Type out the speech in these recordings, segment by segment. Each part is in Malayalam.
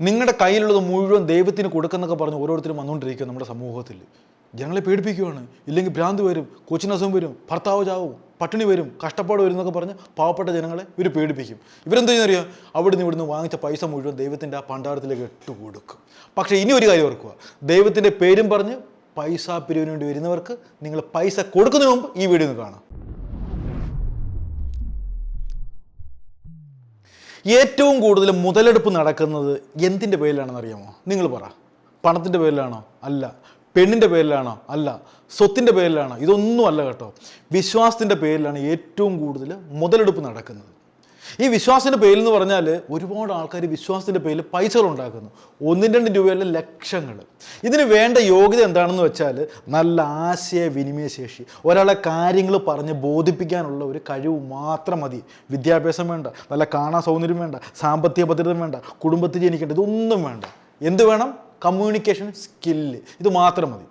നിങ്ങളുടെ കയ്യിലുള്ളത് മുഴുവൻ ദൈവത്തിന് കൊടുക്കുന്നൊക്കെ പറഞ്ഞ് ഓരോരുത്തരും വന്നുകൊണ്ടിരിക്കുക നമ്മുടെ സമൂഹത്തിൽ. ജനങ്ങളെ പേടിപ്പിക്കുകയാണ്. ഇല്ലെങ്കിൽ ഭ്രാന്ത് വരും കൊച്ചിനസം വരും ഭർത്താവ് ചാവും പട്ടിണി വരും കഷ്ടപ്പാട് വരും എന്നൊക്കെ പറഞ്ഞ് പാവപ്പെട്ട ജനങ്ങളെ ഇവർ പേടിപ്പിക്കും. ഇവരെന്താ ചെയ്യുന്നറിയാം? അവിടുന്ന് ഇവിടുന്ന് വാങ്ങിച്ച പൈസ മുഴുവൻ ദൈവത്തിന്റെ ആ പണ്ടാരത്തിലേക്ക് ഇട്ട് കൊടുക്കും. പക്ഷേ ഇനി ഒരു കാര്യം ഓർക്കുക. ദൈവത്തിന്റെ പേരും പറഞ്ഞ് പൈസ പിരിവിന് വേണ്ടി വരുന്നവർക്ക് നിങ്ങൾ പൈസ കൊടുക്കുന്നതിന് മുമ്പ് ഈ വീഡിയോ ഒന്ന് കാണാം. ഏറ്റവും കൂടുതൽ മുതലെടുപ്പ് നടക്കുന്നത് എന്തിന്റെ പേരിലാണെന്ന് അറിയാമോ? നിങ്ങൾ പറ. പണത്തിന്റെ പേരിലാണോ? അല്ല. പെണ്ണിന്റെ പേരിലാണോ? അല്ല. സ്വത്തിന്റെ പേരിലാണോ? ഇതൊന്നും അല്ല കേട്ടോ. വിശ്വാസത്തിന്റെ പേരിലാണ് ഏറ്റവും കൂടുതൽ മുതലെടുപ്പ് നടക്കുന്നത്. ഈ വിശ്വാസത്തിന്റെ പേരിൽ എന്ന് പറഞ്ഞാൽ ഒരുപാട് ആൾക്കാർ വിശ്വാസത്തിന്റെ പേരിൽ പൈസകൾ ഉണ്ടാക്കുന്നു ഒന്നും രണ്ട് രൂപയല്ല ലക്ഷങ്ങൾ ഇതിന് വേണ്ട യോഗ്യത എന്താണെന്ന് വെച്ചാൽ നല്ല ആശയവിനിമയ ശേഷി. ഒരാളെ കാര്യങ്ങൾ പറഞ്ഞ് ബോധിപ്പിക്കാനുള്ള ഒരു കഴിവ് മാത്രം മതി. വിദ്യാഭ്യാസം വേണ്ട നല്ല കാണാൻ സൗന്ദര്യം വേണ്ട സാമ്പത്തിക ഭദ്രത വേണ്ട കുടുംബത്തിൽ ജനിക്കേണ്ട ഇതൊന്നും വേണ്ട. എന്ത് വേണം? കമ്മ്യൂണിക്കേഷൻ സ്കില്ല് ഇത് മാത്രം മതി.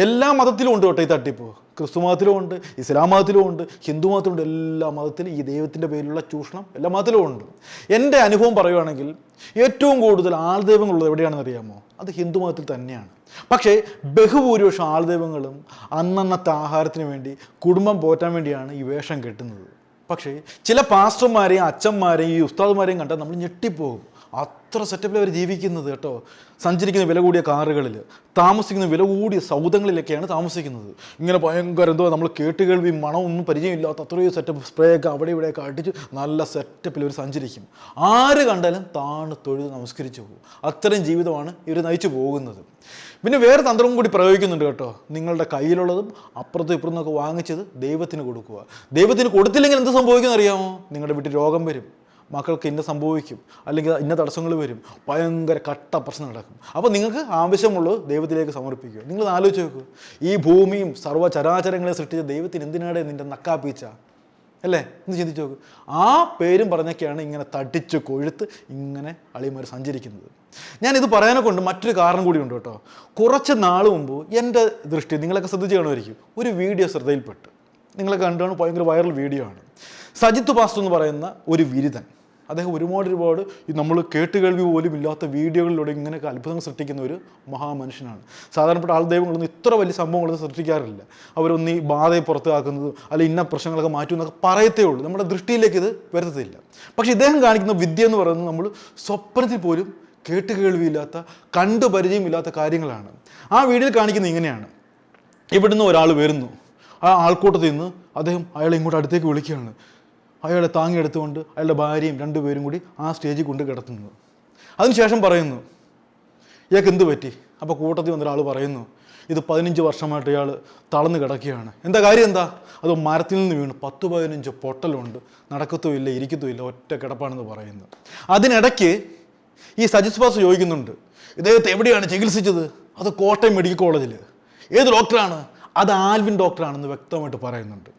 എല്ലാ മതത്തിലും ഉണ്ട് കേട്ടോ ഈ തട്ടിപ്പ്. ക്രിസ്തു മതത്തിലും ഉണ്ട് ഇസ്ലാം മതത്തിലും ഉണ്ട് ഹിന്ദു മതത്തിലും ഉണ്ട്. എല്ലാ മതത്തിലും ഈ ദൈവത്തിന്റെ പേരിലുള്ള ചൂഷണം എല്ലാ മതത്തിലും ഉണ്ട്. എന്റെ അനുഭവം പറയുകയാണെങ്കിൽ ഏറ്റവും കൂടുതൽ ആൾദൈവങ്ങളുള്ളത് എവിടെയാണെന്ന് അറിയാമോ? അത് ഹിന്ദു മതത്തിൽ തന്നെയാണ്. പക്ഷേ ബഹുഭൂരിപക്ഷം ആൾദൈവങ്ങളും അന്നന്നത്തെ ആഹാരത്തിന് വേണ്ടി കുടുംബം പോറ്റാൻ വേണ്ടിയാണ് ഈ വേഷം കെട്ടുന്നത്. പക്ഷേ ചില പാസ്റ്റർമാരെയും അച്ഛന്മാരെയും ഈ ഉസ്താദ്മാരെയും കണ്ടാൽ നമ്മൾ ഞെട്ടിപ്പോകും. അത്ര സെറ്റപ്പിൽ അവർ ജീവിക്കുന്നത് കേട്ടോ. സഞ്ചരിക്കുന്ന വില കൂടിയ കാറുകളിൽ താമസിക്കുന്ന വില കൂടിയ സൗദങ്ങളിലൊക്കെയാണ് താമസിക്കുന്നത്. ഇങ്ങനെ ഭയങ്കര എന്തോ നമ്മൾ കേട്ടുകേൾവി മണമൊന്നും പരിചയമില്ലാത്ത അത്രയും സെറ്റപ്പ് സ്പ്രേ ഒക്കെ അവിടെ ഇവിടെയൊക്കെ അടിച്ച് നല്ല സെറ്റപ്പിൽ ഒരു സഞ്ചരിക്കും. ആര് കണ്ടാലും താണ് തൊഴുത് നമസ്കരിച്ചു പോകും. അത്രയും ജീവിതമാണ് ഇവർ നയിച്ചു പോകുന്നത്. പിന്നെ വേറെ തന്ത്രവും കൂടി പ്രയോഗിക്കുന്നുണ്ട് കേട്ടോ. നിങ്ങളുടെ കയ്യിലുള്ളതും അപ്പുറത്തും ഇപ്പുറത്തും ഒക്കെ വാങ്ങിച്ചത് ദൈവത്തിന് കൊടുക്കുക. ദൈവത്തിന് കൊടുത്തില്ലെങ്കിൽ എന്ത് സംഭവിക്കുമെന്ന് അറിയാമോ? നിങ്ങളുടെ വീട്ടിൽ രോഗം വരും. മക്കൾക്ക് ഇന്ന സംഭവിക്കും അല്ലെങ്കിൽ ഇന്ന തടസ്സങ്ങൾ വരും ഭയങ്കര കട്ട പ്രശ്നം നടക്കും. അപ്പോൾ നിങ്ങൾക്ക് ആവശ്യമുള്ളത് ദൈവത്തിലേക്ക് സമർപ്പിക്കുക. നിങ്ങൾ ആലോചിച്ച് നോക്കൂ. ഈ ഭൂമിയും സർവചരാചരങ്ങളെ സൃഷ്ടിച്ച ദൈവത്തിന് എന്തിനാണ് നിന്റെ നക്കാപ്പീച്ച? അല്ലേ? എന്ന് ചിന്തിച്ച് നോക്ക്. ആ പേരും പറഞ്ഞൊക്കെയാണ് ഇങ്ങനെ തടിച്ച് കൊഴുത്ത് ഇങ്ങനെ അളിമാർ സഞ്ചരിക്കുന്നത്. ഞാനിത് പറയാനെ കൊണ്ട് മറ്റൊരു കാരണം കൂടി ഉണ്ട് കേട്ടോ. കുറച്ച് നാൾ മുമ്പ് എന്റെ ദൃഷ്ടി നിങ്ങളൊക്കെ ശ്രദ്ധിച്ച് കാണുമായിരിക്കും. ഒരു വീഡിയോ ശ്രദ്ധയിൽപ്പെട്ട്. നിങ്ങളെ കണ്ടാണ് ഭയങ്കര വൈറൽ വീഡിയോ ആണ്. സജിത്ത് പാസ്റ്റർ എന്ന് പറയുന്ന ഒരു വിരുദ്ധൻ അദ്ദേഹം ഒരുപാട് ഒരുപാട് ഈ നമ്മൾ കേട്ടുകേൾവി പോലും ഇല്ലാത്ത വീഡിയോകളിലൂടെ ഇങ്ങനെയൊക്കെ അത്ഭുതങ്ങൾ സൃഷ്ടിക്കുന്ന ഒരു മഹാമനുഷ്യനാണ്. സാധാരണപ്പെട്ട ആൾ ആൾദൈവങ്ങളൊന്നും ഇത്ര വലിയ സംഭവങ്ങളൊന്നും സൃഷ്ടിക്കാറില്ല. അവരൊന്ന് ബാധയെ പുറത്താക്കുന്നതും അല്ലെങ്കിൽ ഇന്ന പ്രശ്നങ്ങളൊക്കെ മാറ്റുമെന്നൊക്കെ പറയത്തേ ഉള്ളൂ. നമ്മുടെ ദൃഷ്ടിയിലേക്ക് ഇത് വരുത്തത്തില്ല. പക്ഷേ ഇദ്ദേഹം കാണിക്കുന്ന വിദ്യ എന്ന് പറയുന്നത് നമ്മൾ സ്വപ്നത്തിൽ പോലും കേട്ട് കേൾവിയില്ലാത്ത കണ്ടു പരിചയമില്ലാത്ത കാര്യങ്ങളാണ്. ആ വീഡിയോയിൽ കാണിക്കുന്നത് ഇങ്ങനെയാണ്. ഇവിടുന്ന് ഒരാൾ വരുന്നു. ആ ആൾക്കൂട്ടത്തിൽ നിന്ന് അദ്ദേഹം അയാളെ ഇങ്ങോട്ട് അടുത്തേക്ക് വിളിക്കുകയാണ്. അയാളെ താങ്ങിയെടുത്തുകൊണ്ട് അയാളുടെ ഭാര്യയും രണ്ടുപേരും കൂടി ആ സ്റ്റേജിൽ കൊണ്ട് കിടത്തുന്നു. അതിനുശേഷം പറയുന്നു ഇയാൾക്ക് എന്ത് പറ്റി? അപ്പോൾ കൂട്ടത്തിൽ വന്നൊരാൾ പറയുന്നു ഇത് പതിനഞ്ച് വർഷമായിട്ട് ഇയാൾ തളർന്ന് കിടക്കുകയാണ്. എന്താ കാര്യം എന്താ? അത് മരത്തിൽ നിന്ന് വീണ് പത്ത് പതിനഞ്ച് പൊട്ടലുണ്ട് നടക്കത്തുമില്ല ഇരിക്കത്തുമില്ല ഒറ്റ കിടപ്പാണെന്ന് പറയുന്നു. അതിനിടയ്ക്ക് ഈ സജിത് ബാസ് ചോദിക്കുന്നുണ്ട് ഇദ്ദേഹത്തെ എവിടെയാണ് ചികിത്സിച്ചത്? അത് കോട്ടയം മെഡിക്കൽ കോളേജിൽ ഏത് ഡോക്ടറാണ്? അത് ആൽവിൻ ഡോക്ടറാണെന്ന് വ്യക്തമായിട്ട് പറയുന്നുണ്ട്.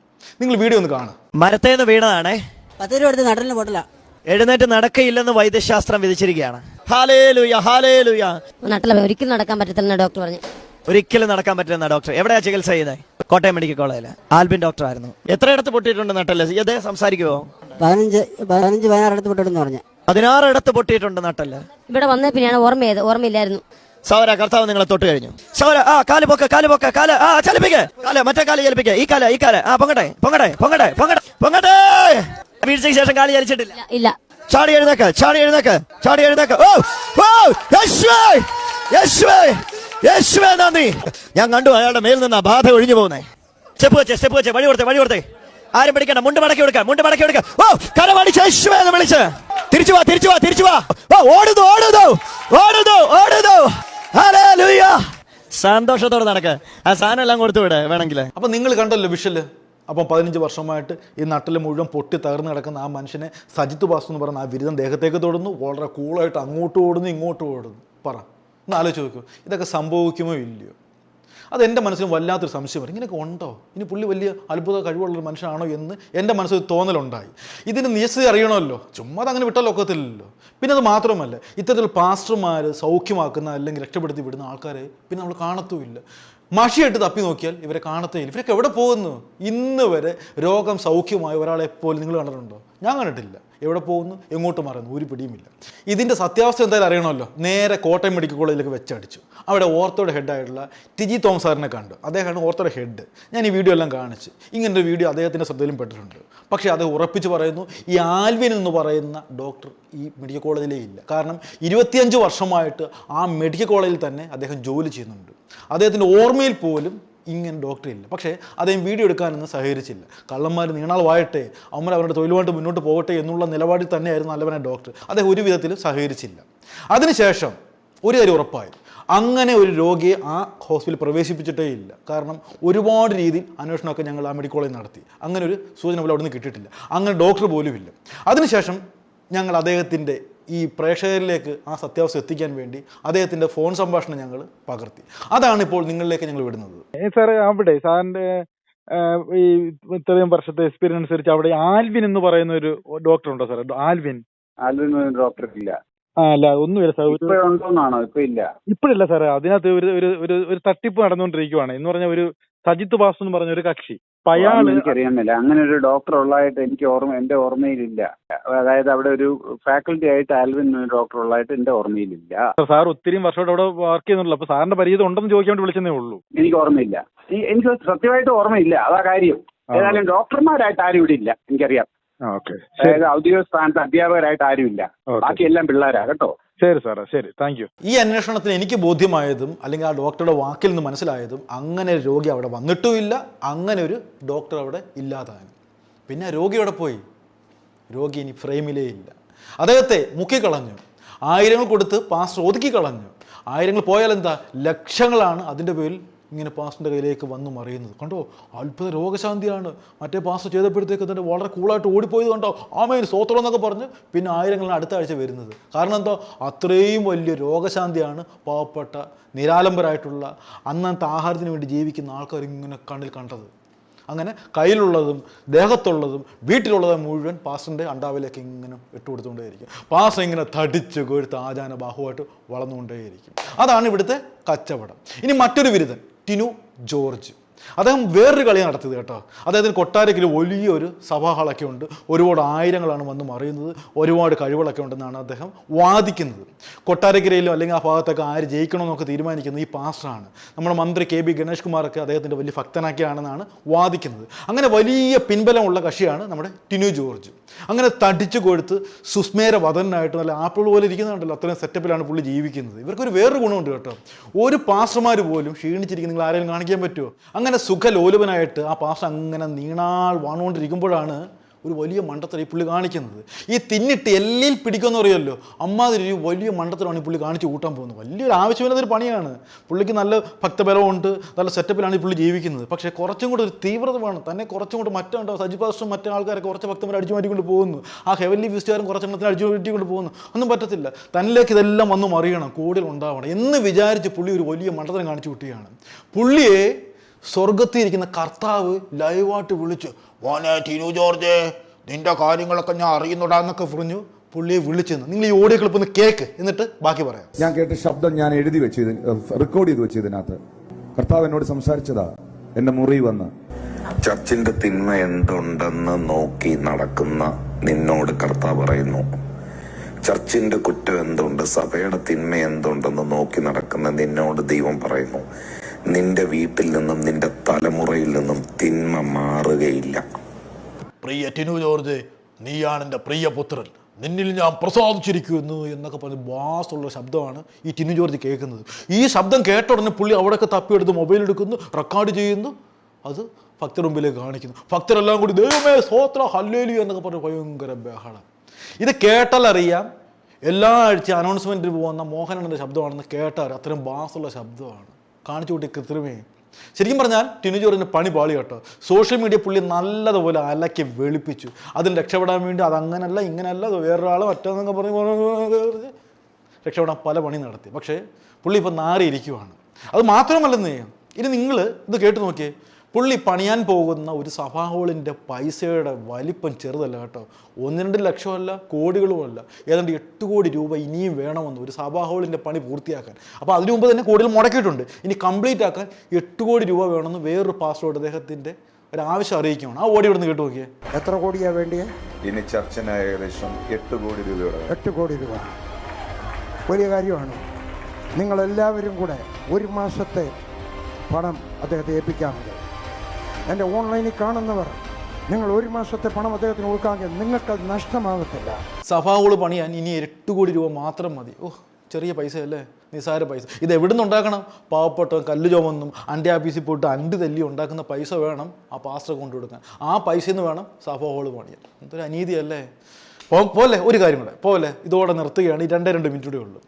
നിങ്ങൾ വീഡിയോ ഒന്ന് കാണുക. മരത്തേന്ന് വീണതാണേ. പത്ത് രൂപ എടുത്ത് നടലിന് പൊട്ടില്ല എഴുന്നേറ്റ് നടക്കയില്ലെന്ന് വൈദ്യശാസ്ത്രം വിധിച്ചിരിക്കുകയാണ്. ഒരിക്കലും നടക്കാൻ പറ്റത്തില്ല ഡോക്ടർ പറഞ്ഞു. ഒരിക്കലും നടക്കാൻ പറ്റില്ലെന്ന ഡോക്ടർ. എവിടെയാ ചികിത്സ ചെയ്തത് കോട്ടയം മെഡിക്കൽ കോളേജിൽ ആൽബിൻ ഡോക്ടർ ആയിരുന്നു എത്രയിടത്ത് പൊട്ടിയിട്ടുണ്ട് നട്ടൽ? ഇതേ സംസാരിക്കുവോ? പതിനഞ്ച് പതിനഞ്ച് പതിനാറ് അടുത്ത് പൊട്ടിട്ടെന്ന് പറഞ്ഞു. പതിനാറിടത്ത് പൊട്ടിയിട്ടുണ്ട് നട്ടൽ. ഇവിടെ വന്ന പിന്നെയാണ് ഓർമ്മയത് ഓർമ്മയില്ലായിരുന്നു. സൗര കർത്താവ് നിങ്ങളെ തൊട്ട് കഴിഞ്ഞു. സൗര ആ കാൽ പൊക്ക കാൽ പൊക്ക കാൽ ആ ചലിപ്പിക്ക്. കാൽ മറ്റേ കാൽ ചലിപ്പിക്ക്. ഈ കാല ഈ കാൽ. ആ പൊങ്ങട്ടെ പൊങ്ങട്ടെ പൊങ്ങട്ടെ പൊങ്ങട്ടെ പൊങ്ങട്ടെ. വീഴ്ചയ്ക്ക് ശേഷം കാൽ ചലിച്ചിട്ടില്ല. ഇല്ല, ചാടി എഴുന്നേക്ക് ചാടി എഴുന്നേക്ക് ചാടി എഴുന്നേക്ക്. ഓ ഓ യേശുവേ യേശുവേ യേശുവേ നന്ദി. ഞാൻ കണ്ടു അയാളുടെ മേൽ നിന്ന് ആ ബാധ ഒഴിഞ്ഞു പോകുന്നേ. സ്റ്റെപ്പ് വെച്ചേ സ്റ്റെപ്പ് വെച്ചേ വഴി കൊടുത്തേ വഴി കൊടുത്തേ. ആരും പിടിക്കണ്ട മുണ്ട് മടക്കി കൊടുക്ക മുണ്ട് മടക്കി കൊടുക്ക. ഓ കരമടിച്ച് യേശുവേ എന്ന് വിളിച്ച്. തിരിച്ചു വാ തിരിച്ചു വാ തിരിച്ചു വാ. ഓ ഓടുന്നു ഓടുന്നു ഓടുന്നു ഓടുന്നു. സന്തോഷത്തോടെ നടക്ക. ആ സാധനം എല്ലാം കൊടുത്തു വിടേ വേണമെങ്കിൽ അപ്പൊ നിങ്ങൾ കണ്ടല്ലോ വിഷൽ? അപ്പം പതിനഞ്ച് വർഷമായിട്ട് ഈ നട്ടിൽ മുഴുവൻ പൊട്ടി തകർന്ന് കിടക്കുന്ന ആ മനുഷ്യനെ സജിത്ത് ബാസു എന്ന് പറയുന്ന ആ ബിരുദം ദേഹത്തേക്ക് തൊടുന്നു വളരെ കൂളായിട്ട് അങ്ങോട്ടും ഓടുന്നു ഇങ്ങോട്ടും ഓടുന്നു. പറ ഒന്ന് ആലോചിച്ച് നോക്കൂ. ഇതൊക്കെ സംഭവിക്കുമോ ഇല്ലയോ? അത് എന്റെ മനസ്സിന് വല്ലാത്തൊരു സംശയം വരും. ഇങ്ങനെയൊക്കെ ഉണ്ടോ? ഇനി പുള്ളി വലിയ അത്ഭുത കഴിവുള്ളൊരു മനുഷ്യനാണോ എന്ന് എന്റെ മനസ്സിൽ തോന്നലുണ്ടായി. ഇതിന് നിശ്ചയം അറിയണമല്ലോ. ചുമ്മാ അങ്ങനെ വിട്ടാൽ ഒക്കത്തില്ലല്ലോ. പിന്നെ അത് മാത്രമല്ല ഇത്തരത്തിൽ പാസ്റ്റർമാർ സൗഖ്യമാക്കുന്ന അല്ലെങ്കിൽ രക്ഷപ്പെടുത്തി വിടുന്ന ആൾക്കാരെ പിന്നെ നമ്മൾ കാണത്തുമില്ല. മഷിയായിട്ട് തപ്പി നോക്കിയാൽ ഇവരെ കാണത്തേയില്ല ഇവരൊക്കെ എവിടെ പോകുന്നു? ഇന്ന് വരെ രോഗം സൗഖ്യമായ ഒരാളെ പോലും നിങ്ങൾ കണ്ടിട്ടുണ്ടോ? ഞാൻ കണ്ടിട്ടില്ല. എവിടെ പോകുന്നു? എങ്ങോട്ട് മറന്നു? ഒരു പിടിയുമില്ല ഇതിന്റെ സത്യാവസ്ഥ എന്തായാലും അറിയണമല്ലോ. നേരെ കോട്ടയം മെഡിക്കൽ കോളേജിലേക്ക് വെച്ചടിച്ചു അവിടെ ഓർത്തോയുടെ ഹെഡായിട്ടുള്ള ടിജി തോമസ് സാറിനെ കണ്ടു. അദ്ദേഹമാണ് ഓർത്തോയുടെ ഹെഡ് ഞാൻ ഈ വീഡിയോ എല്ലാം കാണിച്ച്. ഇങ്ങനൊരു വീഡിയോ അദ്ദേഹത്തിന്റെ ശ്രദ്ധയിലും പെട്ടിട്ടുണ്ട്. പക്ഷേ അത് ഉറപ്പിച്ച് പറയുന്നു ഈ ആൽവിൻ എന്ന് പറയുന്ന ഡോക്ടർ ഈ മെഡിക്കൽ കോളേജിലേ ഇല്ല. കാരണം ഇരുപത്തിയഞ്ച് വർഷമായിട്ട് ആ മെഡിക്കൽ കോളേജിൽ തന്നെ അദ്ദേഹം ജോലി ചെയ്യുന്നുണ്ട്. അദ്ദേഹത്തിന്റെ ഓർമ്മയിൽ പോലും ഇങ്ങനെ ഡോക്ടർ ഇല്ല. പക്ഷേ അദ്ദേഹം വീഡിയോ എടുക്കാനൊന്നും സഹകരിച്ചില്ല. കള്ളന്മാർ നീണാൾ വായട്ടെ അവരുടെ തൊഴിലുമായിട്ട് മുന്നോട്ട് പോകട്ടെ എന്നുള്ള നിലപാടിൽ തന്നെയായിരുന്നു നല്ലവനായ ഡോക്ടർ അദ്ദേഹം ഒരു വിധത്തിലും സഹകരിച്ചില്ല. അതിനുശേഷം ഒരു കാര്യം ഉറപ്പായി അങ്ങനെ ഒരു രോഗിയെ ആ ഹോസ്പിറ്റലിൽ പ്രവേശിപ്പിച്ചിട്ടേ ഇല്ല. കാരണം ഒരുപാട് രീതിയിൽ അന്വേഷണമൊക്കെ ഞങ്ങൾ ആ മെഡിക്കൽ കോളേജിൽ നടത്തി. അങ്ങനെ ഒരു സൂചന പോലും അവിടെ നിന്ന് കിട്ടിയിട്ടില്ല. അങ്ങനെ ഡോക്ടർ പോലും ഇല്ല അതിനുശേഷം ഞങ്ങൾ അദ്ദേഹത്തിന്റെ ഈ പ്രേക്ഷകരിലേക്ക് ആ സത്യാവസ്ഥ എത്തിക്കാൻ വേണ്ടി അദ്ദേഹത്തിന്റെ ഫോൺ സംഭാഷണം ഞങ്ങൾ പകർത്തി. അതാണ് ഇപ്പോൾ നിങ്ങളിലേക്ക് ഞങ്ങൾ വിടുന്നത്. ഏ സാറേ അവിടെ സാറിന്റെ ഈ ഇത്രയും വർഷത്തെ എക്സ്പീരിയൻസ് അനുസരിച്ച് അവിടെ ആൽവിൻ എന്ന് പറയുന്ന ഒരു ഡോക്ടർ ഉണ്ടോ സാറേ ആൽവിൻ? ആൽവിൻ ഡോക്ടർ ഇല്ല. ആ അല്ല ഒന്നുമില്ല സാർ ഒരു ഇപ്പൊ ഉണ്ടോന്നാണോ ഇപ്പൊ ഇല്ല. ഇപ്പോഴില്ല സാറേ അതിനകത്ത് ഒരു ഒരു ഒരു ഒരു തട്ടിപ്പ് നടന്നുകൊണ്ടിരിക്കുവാണ്. എന്ന് പറഞ്ഞ ഒരു സജിത്ത് ബാസ് എന്ന് പറഞ്ഞ ഒരു കക്ഷി. അപ്പൊ അയാൾ എനിക്കറിയാമില്ല അങ്ങനെ ഒരു ഡോക്ടർ ഉള്ളതായിട്ട് എനിക്ക് ഓർമ്മ എന്റെ ഓർമ്മയിലില്ല. അതായത് അവിടെ ഒരു ഫാക്കൽറ്റി ആയിട്ട് ആൽവിൻ ഡോക്ടർ ഉള്ളതായിട്ട് എന്റെ ഓർമ്മയിലില്ല. സാർ ഒത്തിരി വർഷമായിട്ട് അവിടെ വർക്ക് ചെയ്യുന്നുള്ളൂ അപ്പൊ സാറിന്റെ പരിചയം ഉണ്ടെന്ന് ചോദിക്കാൻ വേണ്ടി വിളിച്ചതേ ഉള്ളൂ. എനിക്ക് ഓർമ്മയില്ല. എനിക്ക് സത്യമായിട്ട് ഓർമ്മയില്ല. അതാ കാര്യം. ഏതായാലും ഡോക്ടർമാരായിട്ട് ആരും ഇവിടെ ഇല്ല എനിക്കറിയാം. അതായത് ഔദ്യോഗിക സ്ഥാനത്ത് അധ്യാപകരായിട്ട് ആരും ഇല്ല. ബാക്കി എല്ലാം പിള്ളേരാ കേട്ടോ. ശരി സാറേ ശരി. താങ്ക് യു ഈ അന്വേഷണത്തിന് എനിക്ക് ബോധ്യമായതും അല്ലെങ്കിൽ ആ ഡോക്ടറുടെ വാക്കിൽ നിന്ന് മനസ്സിലായതും അങ്ങനെ ഒരു രോഗി അവിടെ വന്നിട്ടുമില്ല. അങ്ങനെ ഒരു ഡോക്ടർ അവിടെ ഇല്ലാതാനും പിന്നെ ആ രോഗി അവിടെ പോയി? രോഗി ഇനി ഫ്രെയിമിലേ ഇല്ല. അദ്ദേഹത്തെ മുക്കിക്കളഞ്ഞു ആയിരങ്ങൾ കൊടുത്ത് പാസ് ഒതുക്കി കളഞ്ഞു. ആയിരങ്ങൾ പോയാൽ എന്താ? ലക്ഷങ്ങളാണ് അതിന്റെ പേരിൽ ഇങ്ങനെ പാസ്റ്ററിന്റെ കയ്യിലേക്ക് വന്നു മറിയുന്നത്. കണ്ടോ? അത്ഭുത രോഗശാന്തിയാണ്. മറ്റേ പാസ്റ്റർ ചെയ്തപ്പോഴത്തേക്ക് തന്നെ വളരെ കൂളായിട്ട് ഓടിപ്പോയത് കണ്ടോ? ആമേൻ സ്തോത്രം എന്നൊക്കെ പറഞ്ഞ് പിന്നെ ആയിരങ്ങളാണ് അടുത്ത ആഴ്ച വരുന്നത്. കാരണം എന്തോ? അത്രയും വലിയ രോഗശാന്തിയാണ് പാവപ്പെട്ട നിരാലംബരായിട്ടുള്ള അന്നത്തെ ആഹാരത്തിന് വേണ്ടി ജീവിക്കുന്ന ആൾക്കാർ ഇങ്ങനെ കണ്ണിൽ കണ്ടത്. അങ്ങനെ കയ്യിലുള്ളതും ദേഹത്തുള്ളതും വീട്ടിലുള്ളതും മുഴുവൻ പാസ്റ്ററിന്റെ അണ്ടാവിലേക്ക് ഇങ്ങനെ ഇട്ടുകൊടുത്തുകൊണ്ടേയിരിക്കും പാസ് ഇങ്ങനെ തടിച്ച് കൊഴുത്ത് ആചാന ബാഹുവായിട്ട് വളർന്നുകൊണ്ടേയിരിക്കും. അതാണ് ഇവിടുത്തെ കച്ചവടം. ഇനി മറ്റൊരു ബിരുദൻ ടിനു ജോർജ്. അദ്ദേഹം വേറൊരു കളി നടത്തിയത് കേട്ടോ. അദ്ദേഹത്തിന് കൊട്ടാരക്കിൽ വലിയൊരു സഭാഹാളൊക്കെ ഉണ്ട്. ഒരുപാട് ആയിരങ്ങളാണ് വന്ന് മറിയുന്നത്. ഒരുപാട് കഴിവുകളൊക്കെ ഉണ്ടെന്നാണ് അദ്ദേഹം വാദിക്കുന്നത്. കൊട്ടാരക്കരയിലും അല്ലെങ്കിൽ ആ ഭാഗത്തൊക്കെ ആര് ജയിക്കണമെന്നൊക്കെ തീരുമാനിക്കുന്നത് ഈ പാസ്റ്ററാണ്. നമ്മുടെ മന്ത്രി കെ ബി ഗണേഷ് കുമാറൊക്കെ അദ്ദേഹത്തിന്റെ വലിയ ഭക്തനാക്കിയാണെന്നാണ് വാദിക്കുന്നത്. അങ്ങനെ വലിയ പിൻബലമുള്ള കക്ഷിയാണ് നമ്മുടെ ടിനു ജോർജ്. അങ്ങനെ തടിച്ചു കൊടുത്ത് സുസ്മേര വതനായിട്ട് നല്ല ആപ്പിൾ പോലെ ഇരിക്കുന്നുണ്ടല്ലോ അത്രയും സെറ്റപ്പിലാണ് പുള്ളി ജീവിക്കുന്നത്. ഇവർക്കൊരു വേറൊരു ഗുണമുണ്ട് കേട്ടോ. ഒരു പാസ്റ്റർമാർ പോലും ക്ഷീണിച്ചിരിക്കുന്ന നിങ്ങൾ ആരെങ്കിലും കാണിക്കാൻ പറ്റുമോ? അങ്ങനെ സുഖലോലുപനായിട്ട് ആ പാസ്റ്റർ അങ്ങനെ നീണാൾ വാണുകൊണ്ടിരിക്കുമ്പോഴാണ് ഒരു വലിയ മണ്ടത്തരം ഈ പുള്ളി കാണിക്കുന്നത്. ഈ തിന്നിട്ട് എല്ലിൽ പിടിക്കുമെന്ന് അറിയാമല്ലോ അമ്മാതിരി ഒരു വലിയ മണ്ടത്തരമാണ് ഈ പുള്ളി കാണിച്ച് കൂട്ടാൻ പോകുന്നത്. വലിയൊരു ആവശ്യമില്ലാത്തൊരു പണിയാണ്. പുള്ളിക്ക് നല്ല ഭക്തബലമുണ്ട് നല്ല സെറ്റപ്പിലാണ് ഈ പുള്ളി ജീവിക്കുന്നത്. പക്ഷേ കുറച്ചും കൂടെ ഒരു തീവ്രത വേണം. തന്നെ കുറച്ചും കൂടെ മറ്റുണ്ടോ? സജി മറ്റേ ആൾക്കാരെ കുറച്ച് ഭക്തന്മാർ അടിച്ചു മാറ്റിക്കൊണ്ട് പോകുന്നു. ആ ഹെവൻലി വിസ്റ്റുകാരും കുറച്ചെണ്ണത്തിന് അടിച്ചു മാറ്റിക്കൊണ്ട് പോകുന്നു. ഒന്നും പറ്റത്തില്ല. തന്നിലേക്ക് ഇതെല്ലാം വന്ന് മറിയണം കൂടുതൽ ഉണ്ടാവണം എന്ന് വിചാരിച്ച് പുള്ളി ഒരു വലിയ മണ്ടത്തരം കാണിച്ചു കുട്ടിയാണ് പുള്ളിയെ സ്വർഗത്തിൽ ഇരിക്കുന്ന കർത്താവ് ലൈവായിട്ട് വിളിച്ച്. മോനെ ടീനു ജോർജ് നിന്റെ കാര്യങ്ങളൊക്കെ ഞാൻ അറിയുന്നുടാ എന്നൊക്കെ പറഞ്ഞു പുള്ളിയെ വിളിച്ചെന്ന് നിങ്ങൾ ഈ ഓഡിയോ ക്ലിപ്പ് ഒന്ന് കേക്ക് എന്നിട്ട് ബാക്കി പറയാം. ഞാൻ കേട്ട ശബ്ദം ഞാൻ എഴുതി വെച്ചു റെക്കോർഡ് ചെയ്ത് വെച്ചു ഇതിനകത്ത്. കർത്താവ് എന്നോട് സംസാരിച്ചതാ എന്റെ മുറി വന്ന്. ചർച്ചിന്റെ തിന്മ എന്തുണ്ടെന്ന് നോക്കി നടക്കുന്ന നിന്നോട് കർത്താവ് പറയുന്നു. ചർച്ചിന്റെ കുറ്റം എന്തുണ്ട്? സഭയുടെ തിന്മ എന്തുണ്ടെന്ന് നോക്കി നടക്കുന്ന നിന്നോട് ദൈവം പറയുന്നു. നിന്റെ വീട്ടിൽ നിന്നും നിന്റെ തലമുറയിൽ നിന്നും തിന്മ മാറുകയില്ല. പ്രിയ ടിനു ജോർജ് നീയാണ് എന്റെ പ്രിയ പുത്രൻ. നിന്നിൽ ഞാൻ പ്രസാദിച്ചിരിക്കുന്നു എന്നൊക്കെ പറഞ്ഞ് വാസുള്ള ശബ്ദമാണ് ഈ ടിനു ജോർജ് കേൾക്കുന്നത്. ഈ ശബ്ദം കേട്ട ഉടനെ പുള്ളി അവിടെയൊക്കെ തപ്പിയെടുത്ത് മൊബൈൽ എടുക്കുന്നു റെക്കോർഡ് ചെയ്യുന്നു അത് ഭക്തർ മുമ്പിലേക്ക് കാണിക്കുന്നു. ഭക്തരെല്ലാം കൂടി ദൈവമേ സ്വോത്ര ഹല്ലേലു എന്നൊക്കെ പറഞ്ഞ് ഭയങ്കര ബഹളം. ഇത് കേട്ടാലറിയാം എല്ലാ ആഴ്ച അനൗൺസ്മെന്റിന് പോകുന്ന മോഹനന്റെ ശബ്ദമാണെന്ന് കേട്ടാൽ അത്രയും ബാസുള്ള ശബ്ദമാണ്. കാണിച്ചു കൂട്ടി കൃത്രിമേ ശരിക്കും പറഞ്ഞാൽ ടിനു ജോർജിന് പണി പാളി കേട്ടോ. സോഷ്യൽ മീഡിയ പുള്ളി നല്ലതുപോലെ അലക്കി വെളുപ്പിച്ചു. അതിൽ രക്ഷപ്പെടാൻ വേണ്ടി അതങ്ങനല്ല ഇങ്ങനെയല്ല അത് വേറൊരാൾ മറ്റൊന്നൊക്കെ പറഞ്ഞു രക്ഷപ്പെടാൻ പല പണി നടത്തി. പക്ഷേ പുള്ളി ഇപ്പം നാറിയിരിക്കുവാണ്. അത് മാത്രമല്ലെന്നേ ഇനി നിങ്ങൾ ഇത് കേട്ട് നോക്കിയേ പുള്ളി പണിയാൻ പോകുന്ന ഒരു സഭാ ഹാളിന്റെ പൈസയുടെ വലിപ്പം ചെറുതല്ല കേട്ടോ. ഒന്ന് രണ്ട് ലക്ഷമല്ല കോടികളുമല്ല. ഏതാണ്ട് എട്ട് കോടി രൂപ ഇനിയും വേണമെന്ന് ഒരു സഭാ ഹാളിന്റെ പണി പൂർത്തിയാക്കാൻ. അപ്പോൾ അതിനു മുമ്പ് തന്നെ കോടികൾ മുടക്കിയിട്ടുണ്ട്. ഇനി കംപ്ലീറ്റ് ആക്കാൻ എട്ട് കോടി രൂപ വേണമെന്ന് വേറൊരു പാസ്വേഡ് അദ്ദേഹത്തിന്റെ ഒരു ആവശ്യം അറിയിക്കുകയാണ്. ആ ഓടി ഇവിടുന്ന് കേട്ടു നോക്കിയേ? എത്ര കോടിയാണ് വേണ്ടിയേ? ഇനി ചർച്ചിന് ഏകദേശം എട്ട് കോടി രൂപയുടെ എട്ട് കോടി രൂപ. വലിയ കാര്യമാണ്. നിങ്ങളെല്ലാവരും കൂടെ ഒരു മാസത്തെ പണം അദ്ദേഹത്തെ ഏൽപ്പിക്കാറുണ്ട് എന്റെ ഓൺലൈനിൽ കാണുന്നവർ നിങ്ങൾ ഒരു മാസത്തെ പണം അദ്ദേഹത്തിന് കൊടുക്കാമെങ്കിൽ നിങ്ങൾക്കത് നഷ്ടമാകത്തില്ല. സഫാവുകൾ പണിയാൻ ഇനി എട്ട് കോടി രൂപ മാത്രം മതി. ഓ ചെറിയ പൈസ അല്ലേ നിസാര പൈസ. ഇത് എവിടെ നിന്ന് ഉണ്ടാക്കണം? പാവപ്പെട്ട കല്ല് ചുമന്നും അന്റെ ആഫീസിൽ പോയിട്ട് അണ്ട് തല്ലി ഉണ്ടാക്കുന്ന പൈസ വേണം ആ പാസ്റ്റർ കൊണ്ടു കൊടുക്കാൻ. ആ പൈസയിൽ നിന്ന് വേണം സഫാ ഹോൾ പണിയാൻ. എന്തൊരു അനീതിയല്ലേ? പോ പോലെ ഒരു കാര്യം കൂടെ. പോലെ ഇതോടെ നിർത്തുകയാണ്. ഈ രണ്ടേ രണ്ട് മിനിറ്റ് കൂടെ ഉള്ളൂ.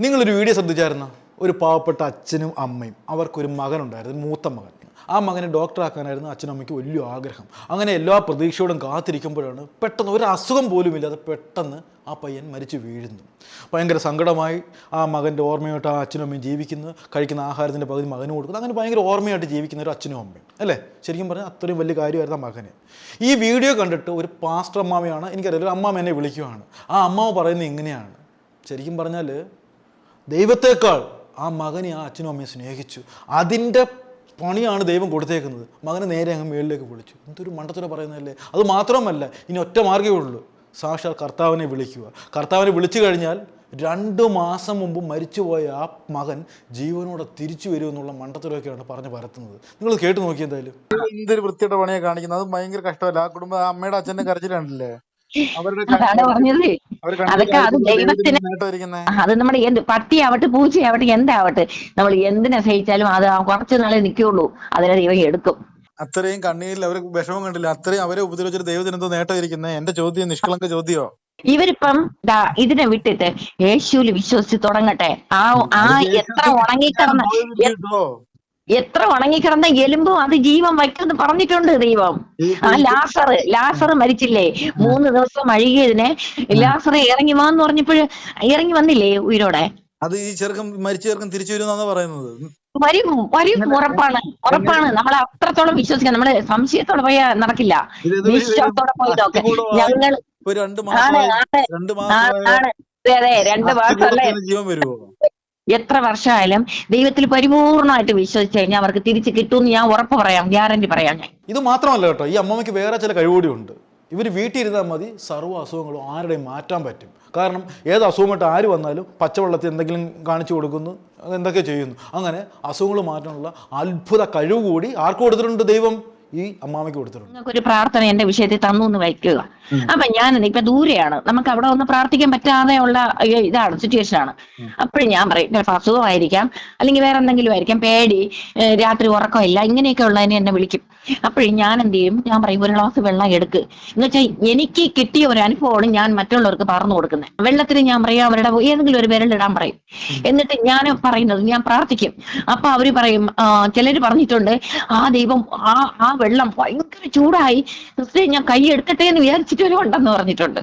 നിങ്ങളൊരു വീഡിയോ ശ്രദ്ധിച്ചായിരുന്നോ? ഒരു പാവപ്പെട്ട അച്ഛനും അമ്മയും. അവർക്കൊരു മകനുണ്ടായിരുന്നു മൂത്ത മകൻ. ആ മകനെ ഡോക്ടറാക്കാനായിരുന്നു അച്ഛനും അമ്മയ്ക്ക് വലിയ ആഗ്രഹം. അങ്ങനെ എല്ലാ പ്രതീക്ഷയോടും കാത്തിരിക്കുമ്പോഴാണ് പെട്ടെന്ന് ഒരു അസുഖം പോലും ഇല്ലാതെ പെട്ടെന്ന് ആ പയ്യൻ മരിച്ചു വീഴുന്നു ഭയങ്കര സങ്കടമായി ആ മകന്റെ ഓർമ്മയായിട്ട് ആ അച്ഛനും അമ്മയും ജീവിക്കുന്നു. കഴിക്കുന്ന ആഹാരത്തിന്റെ പകുതി മകന് കൊടുക്കുന്നു. അങ്ങനെ ഭയങ്കര ഓർമ്മയായിട്ട് ജീവിക്കുന്ന ഒരു അച്ഛനും അമ്മയും. അല്ലേ? ശരിക്കും പറഞ്ഞാൽ അത്രയും വലിയ കാര്യമായിരുന്നു ആ മകന്. ഈ വീഡിയോ കണ്ടിട്ട് ഒരു പാസ്റ്റർ അമ്മാമയാണ് എനിക്കറിയില്ല ഒരു അമ്മാമ എന്നെ വിളിക്കുവാണ്. ആ അമ്മാവ് പറയുന്നത് ഇങ്ങനെയാണ്. ശരിക്കും പറഞ്ഞാൽ ദൈവത്തേക്കാൾ ആ മകനെ ആ അച്ഛനും അമ്മയും സ്നേഹിച്ചു. അതിന്റെ പണിയാണ് ദൈവം കൊടുത്തേക്കുന്നത്. മകനെ നേരെ അങ്ങ് മേളിലേക്ക് വിളിച്ചു. എന്തൊരു മണ്ടത്തുര പറയുന്നതല്ലേ? അത് മാത്രമല്ല ഇനി ഒറ്റ മാർഗമേ ഉള്ളൂ. സാക്ഷാൽ കർത്താവിനെ വിളിക്കുക. കർത്താവിനെ വിളിച്ചു കഴിഞ്ഞാൽ രണ്ട് മാസം മുമ്പ് മരിച്ചുപോയ ആ മകൻ ജീവനോടെ തിരിച്ചു വരുമെന്നുള്ള മണ്ടത്തിലൊക്കെയാണ് പറഞ്ഞു പരത്തുന്നത്. നിങ്ങൾ കേട്ട് നോക്കി എന്തായാലും. എന്തൊരു വൃത്തിയുടെ പണിയെ കാണിക്കുന്നത്. അത് ഭയങ്കര കഷ്ടമല്ല. ആ കുടുംബം അമ്മയുടെ അച്ഛന്റെ കരച്ചിലുണ്ടല്ലേ അവരുടെ അതാണ് പറഞ്ഞത്. അതൊക്കെ അത് ദൈവത്തിന് അത് നമ്മുടെ എന്ത് പട്ടിയാവട്ടെ പൂച്ചയാവട്ടെ എന്താവട്ടെ നമ്മൾ എന്തിനെ സഹിച്ചാലും അത് കുറച്ചു നാളെ നിൽക്കുള്ളൂ അതിനെ ദൈവം എടുക്കും. അത്രയും കണ്ണീരിൽ അവർ വിഷമം കണ്ടില്ല. അത്രയും അവരെ ഉപദ്രവിച്ചിട്ട് ദൈവത്തിന് എന്തോ നേട്ടമായിരിക്കുന്നത് എന്റെ ചോദ്യം നിഷ്കളങ്ക ചോദ്യമോ? ഇവരിപ്പം ദാ ഇതിനെ വിട്ടിട്ട് യേശുവിൽ വിശ്വസിച്ച് തുടങ്ങട്ടെ. ആ ആ എത്ര ഉണങ്ങിക്കിടന്ന എത്ര ഉണങ്ങിക്കിടന്ന എലുമ്പും അത് ജീവൻ വയ്ക്കുമെന്ന് പറഞ്ഞിട്ടുണ്ട് ദൈവം. ആ ലാസർ ലാസർ മരിച്ചില്ലേ? മൂന്ന് ദിവസം അഴുകിയതിനെ ലാസർ ഇറങ്ങി വാന്ന് പറഞ്ഞപ്പോൾ ഇറങ്ങി വന്നില്ലേ ഉയരോടെ? അത് ഈ ചെറുക്കം മരിച്ച ചെറുക്കം തിരിച്ചു വരുമെന്നാണ് പറയുന്നത്? വരും വരും ഉറപ്പാണ് ഉറപ്പാണ്. നമ്മൾ അത്രത്തോളം വിശ്വസിക്കാം നമ്മൾ സംശയത്തോടെ പോയാ നടക്കില്ല. വിശ്വാസത്തോടെ പോയി നോക്ക് ഞങ്ങൾ ആണ് ആണ് അതെ അതെ രണ്ട് മാസമല്ലേ? അസ്ഥികൂടത്തിന് ജീവൻ വരുമോ എത്ര വർഷമായാലും ദൈവത്തിൽ പരിപൂർണമായിട്ട് വിശ്വസിച്ച് കഴിഞ്ഞാൽ അവർക്ക് തിരിച്ച് കിട്ടുമെന്ന് ഞാൻ ഉറപ്പ് പറയാം ഗ്യാരണ്ടി പറയാം ഞാൻ. ഇത് മാത്രമല്ല കേട്ടോ ഈ അമ്മമ്മയ്ക്ക് വേറെ ചില കഴിവുകൂടി ഉണ്ട് ഇവർ വീട്ടിൽ ഇരുന്നാൽ മതി സർവ അസുഖങ്ങളും ആരുടെയും മാറ്റാൻ പറ്റും. കാരണം ഏത് അസുഖമായിട്ട് ആര് വന്നാലും പച്ചവെള്ളത്തിൽ എന്തെങ്കിലും കാണിച്ചു കൊടുക്കുന്നു എന്തൊക്കെ ചെയ്യുന്നു. അങ്ങനെ അസുഖങ്ങൾ മാറ്റാനുള്ള അത്ഭുത കഴിവ് കൂടി ആർക്ക് കൊടുത്തിട്ടുണ്ട് ദൈവം? ഈ അമ്മാമയ്ക്ക് കൊടുത്തിട്ടുണ്ട്. ഒരു പ്രാർത്ഥന എന്റെ വിഷയത്തിൽ തന്നു എന്ന് വയ്ക്കുക. അപ്പൊ ഞാൻ ഇപ്പൊ ദൂരെയാണ്. നമുക്ക് അവിടെ ഒന്ന് പ്രാർത്ഥിക്കാൻ പറ്റാതെ ഉള്ള ഇതാണ് സിറ്റുവേഷൻ ആണ്. അപ്പോഴും ഞാൻ പറയും ചിലപ്പോൾ അസുഖമായിരിക്കാം അല്ലെങ്കിൽ വേറെ എന്തെങ്കിലും ആയിരിക്കാം പേടി രാത്രി ഉറക്കമില്ല ഇങ്ങനെയൊക്കെ ഉള്ളതിനെ എന്നെ വിളിക്കും. അപ്പോഴും ഞാൻ എന്ത് ചെയ്യും? ഞാൻ പറയും ഒരു ഗ്ലാസ് വെള്ളം എടുക്ക്. എന്ന് വെച്ചാൽ എനിക്ക് കിട്ടിയ ഒരു അനുഭവമാണ് ഞാൻ മറ്റുള്ളവർക്ക് പറഞ്ഞു കൊടുക്കുന്നത്. വെള്ളത്തിന് ഞാൻ പറയും അവരുടെ ഏതെങ്കിലും ഒരു വിരലിടാൻ പറയും. എന്നിട്ട് ഞാൻ പറയുന്നത് ഞാൻ പ്രാർത്ഥിക്കും. അപ്പൊ അവർ പറയും ചിലര് പറഞ്ഞിട്ടുണ്ട് ആ ദൈവം ആ ആ വെള്ളം ഭയങ്കര ചൂടായി. സിസ്റ്ററെ ഞാൻ കൈ എടുക്കട്ടെ എന്ന് വിചാരിച്ചിട്ട് ഒരു ഉണ്ടെന്ന് പറഞ്ഞിട്ടുണ്ട്.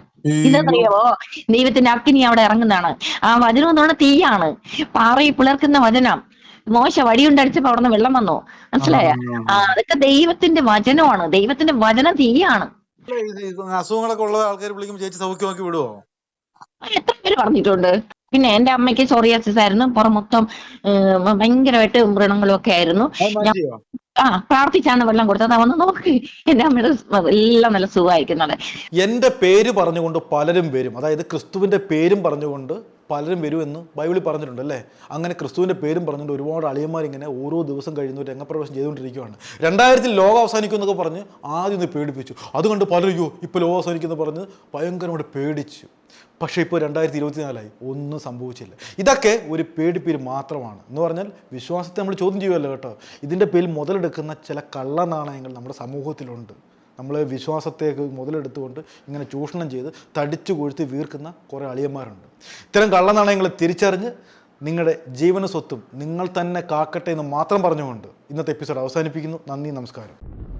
ഇതെന്നറിയാവോ ദൈവത്തിന്റെ അഗ്നി അവിടെ ഇറങ്ങുന്നതാണ്. ആ വചനം എന്ന് പറഞ്ഞാൽ തീയാണ്. പാറയിൽ പിളർക്കുന്ന വചനം. മോശ വടിയുണ്ടടിച്ചപ്പോ അവിടെ നിന്ന് വെള്ളം വന്നു. മനസ്സിലായ? ആ അതൊക്കെ ദൈവത്തിന്റെ വചനമാണ്. ദൈവത്തിന്റെ വചനം തീയാണ്. അസുഖങ്ങളൊക്കെ ഉള്ള ആൾക്കാർ വിളിക്കുമ്പോൾ ചേച്ചി സൗഖ്യമാക്കി വിടുവോ? എത്ര പേര് പറഞ്ഞിട്ടുണ്ട്? പിന്നെ എന്റെ അമ്മയ്ക്ക് സോറിയാസിസ് ആയിരുന്നു. പുറം മൊത്തം ഏഹ്, ഭയങ്കരമായിട്ട് വ്രണങ്ങളും ഒക്കെ ആയിരുന്നു ആ പ്രാർത്ഥിച്ചാണ് വെള്ളം കൊടുത്തത്. അവന്ന് നോക്ക്. എന്റെ അമ്മയുടെ എല്ലാം നല്ല സുഖമായിരിക്കുന്നത് എന്റെ പേര് പറഞ്ഞുകൊണ്ട് പലരും വരും. അതായത് ക്രിസ്തുവിന്റെ പേരും പറഞ്ഞുകൊണ്ട് പലരും വരുമെന്ന് ബൈബിളിൽ പറഞ്ഞിട്ടുണ്ട് അല്ലേ? അങ്ങനെ ക്രിസ്തുവിന്റെ പേരും പറഞ്ഞുകൊണ്ട് ഒരുപാട് അളിയന്മാർ ഇങ്ങനെ ഓരോ ദിവസം കഴിയുന്നു രംഗപ്രവേശം ചെയ്തുകൊണ്ടിരിക്കുകയാണ് രണ്ടായിരത്തിൽ ലോകം അവസാനിക്കും എന്നൊക്കെ പറഞ്ഞ് ആദ്യം ഒന്ന് പേടിപ്പിച്ചു. അതുകൊണ്ട് പലരും ഇപ്പോൾ ലോകം അവസാനിക്കുമെന്ന് പറഞ്ഞ് ഭയങ്കരമായിട്ട് പേടിച്ചു. പക്ഷേ ഇപ്പോൾ രണ്ടായിരത്തി ഇരുപത്തിനാലായി ഒന്നും സംഭവിച്ചില്ല. ഇതൊക്കെ ഒരു പേടിപ്പേര് മാത്രമാണ്. എന്ന് പറഞ്ഞാൽ വിശ്വാസത്തെ നമ്മൾ ചോദ്യം ചെയ്യുമല്ലോ കേട്ടോ. ഇതിന്റെ പേരിൽ മുതലെടുക്കുന്ന ചില കള്ളനാണയങ്ങൾ നമ്മുടെ സമൂഹത്തിലുണ്ട്. നമ്മൾ വിശ്വാസത്തേക്ക് മുതലെടുത്തുകൊണ്ട് ഇങ്ങനെ ചൂഷണം ചെയ്ത് തടിച്ചു കൊഴുത്ത് വീർക്കുന്ന കുറേ അളിയന്മാരുണ്ട്. ഇത്തരം കള്ളനാണയങ്ങളെ തിരിച്ചറിഞ്ഞ് നിങ്ങളുടെ ജീവന സ്വത്തും നിങ്ങൾ തന്നെ കാക്കട്ടെ എന്ന് മാത്രം പറഞ്ഞുകൊണ്ട് ഇന്നത്തെ എപ്പിസോഡ് അവസാനിപ്പിക്കുന്നു. നന്ദി നമസ്കാരം.